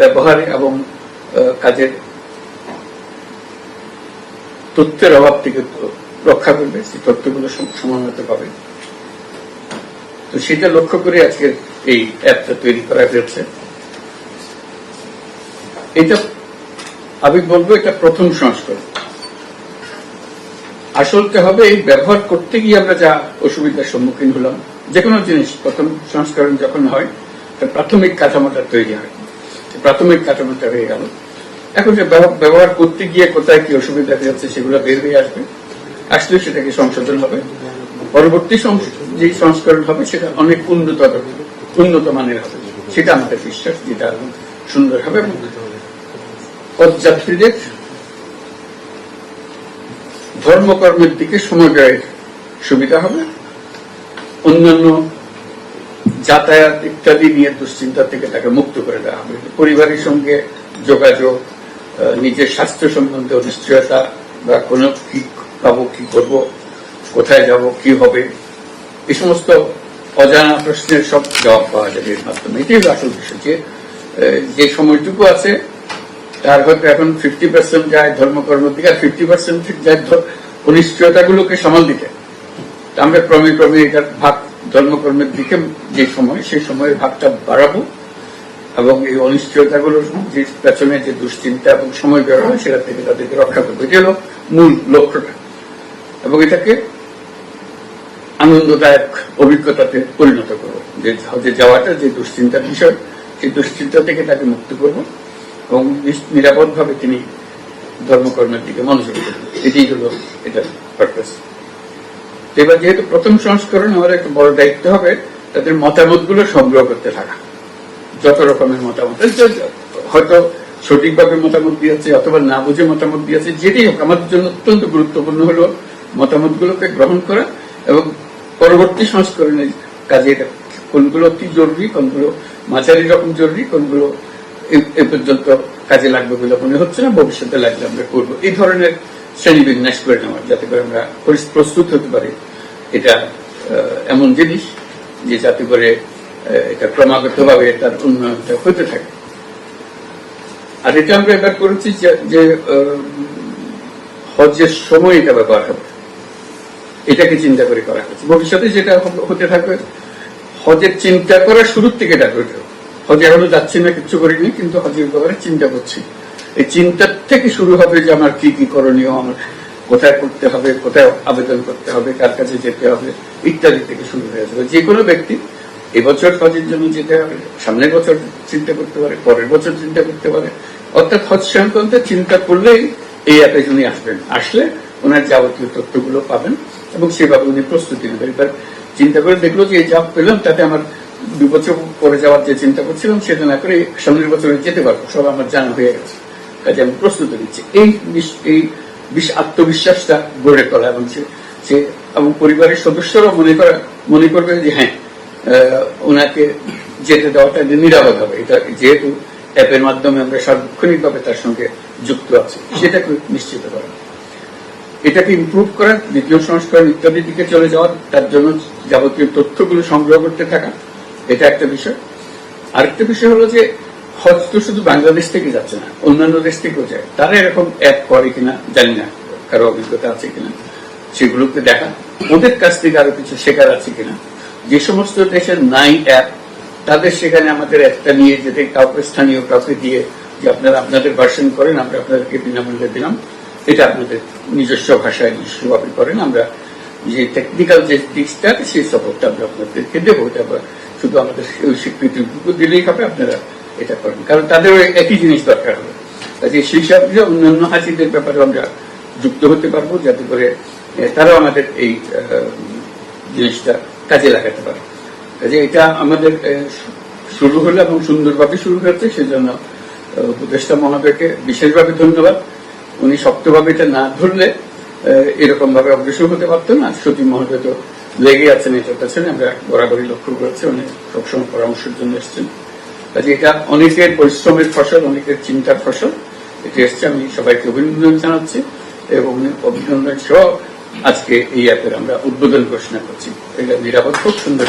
ব্যবহারে এবং কাজের তথ্যের অভাব থেকে রক্ষা করবে, সেই তথ্যগুলো সম- সময়মত পাবে তো সেটা লক্ষ্য করে আজকের এই অ্যাপটা তৈরি করা হয়েছে। এটা, আমি বলব এটা প্রথম সংস্করণ। আসলতে হবে এই ব্যবহার করতে গিয়ে আমরা যা অসুবিধার সম্মুখীন হলাম যে কোনো জিনিস প্রথম সংস্করণ যখন হয়, তার প্রাথমিক কাঠামোটা তৈরি হয়। প্রাথমিক কাঠামোটা হয়ে গেল। এখন যে ব্যবহার করতে গিয়ে কোথায় কি অসুবিধা হচ্ছে সেগুলো বের হয়ে আসবে। আসলে সেটাকে সংশোধন হবে। পরবর্তী যে সংস্করণ হবে সেটা অনেক উন্নত উন্নত মানের হবে। সেটা আমাদের বিশ্বাস যেটা সুন্দর হবে এবং পথযাত্রীদের ধর্মকর্মের দিকে সময় ব্যয়ের সুবিধা হবে। অন্যান্য যাতায়াত ইত্যাদি নিয়ে দুশ্চিন্তা থেকে তাকে মুক্ত করে দেওয়া হবে। পরিবারের সঙ্গে যোগাযোগ নিজের স্বাস্থ্য সম্বন্ধে অনিশ্চয়তা বা কোনো কি পাবো, কি করব, কোথায় যাব, কি হবে, এই সমস্ত অজানা প্রশ্নের সব জবাব পাওয়া যাবে এর মাধ্যমে। এটাই আসল বিষয় যে যে সময়টুকু আছে, তার হয়তো এখন ফিফটি পার্সেন্ট যায় ধর্মকর্মের দিকে, আর ফিফটি পার্সেন্ট যায় অনিশ্চয়তাগুলোকে সামাল দিতে। আমরা ক্রমে ক্রমে এটার ভাগ ধর্মকর্মের দিকে যে সময়, সেই সময়ের ভাগটা বাড়াবো এবং এই অনিশ্চয়তাগুলোর যে পেছনে যে দুশ্চিন্তা এবং সময় বের হয়, সেটা থেকে তাদেরকে রক্ষা করব। এটা হলো মূল লক্ষ্যটা। এবং এটাকে আনন্দদায়ক অভিজ্ঞতাতে পরিণত করব। যে হজে যাওয়াটা যে দুশ্চিন্তার বিষয়, সেই দুশ্চিন্তা থেকে তাকে মুক্ত করব এবং নিরাপদ ভাবে তিনি ধর্মকর্মের দিকে মনোযোগ দেবেন। এটাই হলো এটার পারপাস এবার যেহেতু প্রথম সংস্করণ আমার একটা বড় দায়িত্ব হবে তাদের মতামতগুলো সংগ্রহ করতে থাকা। যত রকমের মতামত। হয়তো সঠিকভাবে মতামত দিয়েছে অথবা না বুঝে মতামত দিয়েছে, যেটাই হোক, আমাদের জন্য অত্যন্ত গুরুত্বপূর্ণ হলো মতামত গুলোকে গ্রহণ করা এবং পরবর্তী সংস্করণের কাজে কোনগুলো অতি জরুরি, কোনগুলো মাঝারি রকম জরুরি, কোনগুলো এ- পর্যন্ত কাজে লাগবে বলে মনে হচ্ছে না, ভবিষ্যতে লাগলে আমরা করব। এই ধরনের শ্রেণি বিন্যাস করে নেওয়া যাতে করে আমরা প্রস্তুত হতে পারি। এটা এমন জিনিস যে যাতে করে এটা ক্রমাগত ভাবে তার উন্নয়নটা হতে থাকে। আর এটা আমরা এবার করেছি যে- হজের সময় এটা ব্যবহার হবে। এটাকে চিন্তা করে করা হয়েছে। ভবিষ্যতে যেটা হতে থাকবে, হজের চিন্তা করার শুরুর থেকে এটা। হজে এখনও যাচ্ছি না, কিছু করিনি, কিন্তু হজের ব্যাপারে চিন্তা করছি। এই চিন্তার থেকে শুরু হবে যে আমার কি কি করণীয়, আমার কোথায় করতে হবে, কোথায় আবেদন করতে হবে, কার কাছে যেতে হবে, ইত্যাদি থেকে শুরু হয়ে যাবে। যে কোনো ব্যক্তি এবছর হজের জন্য যেতে হবে, সামনের বছর চিন্তা করতে পারে, পরের বছর চিন্তা করতে পারে। অর্থাৎ হজ সংক্রান্ত চিন্তা করলেই এই অ্যাপে উনি আসবেন। আসলে ওনার যাবতীয় তথ্যগুলো পাবেন এবং সেভাবে উনি প্রস্তুতি নেবেন। এবার চিন্তা করে দেখল যে এই যা পেলাম, তাতে আমার দু বছর পরে যাওয়ার যে চিন্তা করছিলাম, সেটা না করে সামনের বছরে যেতে পারব, সব আমার জানা হয়ে গেছে। কাজে আমি প্রস্তুতি নিচ্ছি। এই এই আত্মবিশ্বাসটা গড়ে তোলা এবং সে এবং পরিবারের সদস্যরা মনে করা মনে করবে যে হ্যাঁ ওনাকে যেতে দেওয়াটা নিরাপদ হবে। এটা যেহেতু অ্যাপের মাধ্যমে আমরা সার্বক্ষণিকভাবে তার সঙ্গে যুক্ত আছি, সেটাকে নিশ্চিত করা। এটাকে ইমপ্রুভ করা, দ্বিতীয় সংস্করণ ইত্যাদির দিকে চলে যাওয়া, তার জন্য যাবতীয় তথ্যগুলো সংগ্রহ করতে থাকা, এটা একটা বিষয়। আরেকটা বিষয় হলো যে হজ তো শুধু বাংলাদেশ থেকে যাচ্ছে না, অন্যান্য দেশ থেকেও যায়। তারা এরকম অ্যাপ করে কিনা জানি না, কারও অভিজ্ঞতা আছে কিনা। সেগুলোকে দেখা। ওদের কাছ থেকে আরও কিছু শেখার আছে কিনা। যে সমস্ত দেশের নাই অ্যাপ তাদের সেখানে আমাদের একটা নিয়ে যেতে, কাউকে স্থানীয় কাউকে দিয়ে যে আপনারা আপনাদের ভার্সন করেন, আমরা আপনাদেরকে বিনামূল্যে দিলাম। এটা আপনাদের নিজস্ব ভাষায় নিজস্ব নিজস্বভাবে করেন। আমরা যে টেকনিক্যাল যে দিকটা সেই সাপোর্টটা আমরা আপনাদেরকে দেবো। এটা শুধু আমাদের ওই স্বীকৃতিটুকু দিলেই হবে। আপনারা এটা করেন কারণ তাদেরও একই জিনিস দরকার হবে। কাজে সেই সাথে অন্যান্য হাসিদের ব্যাপারে আমরা যুক্ত হতে পারব, যাতে করে তারাও আমাদের এই জিনিসটা কাজে লাগাতে পারে। কাজে এটা আমাদের শুরু হলো এবং সুন্দরভাবে শুরু হয়েছে, সেজন্য উপদেষ্টা মহোদয়কে বিশেষভাবে ধন্যবাদ। উনি শক্তভাবে এটা না ধরলে এরকম ভাবে অগ্রসর হতে পারতো না। সতী মহোদয় তো লেগে আছেন এটার পেছনে আমরা বরাবরই লক্ষ্য করেছি। উনি সবসময় পরামর্শের জন্য এসছেন। কাজে এটা অনেকের পরিশ্রমের ফসল, অনেকের চিন্তার ফসল। এটি এসছে, আমি সবাইকে অভিনন্দন জানাচ্ছি এবং অভিনন্দন সহ আজকে এই অ্যাপের আমরা উদ্বোধন ঘোষণা করছি। এটা নিরাপদ, খুব সুন্দর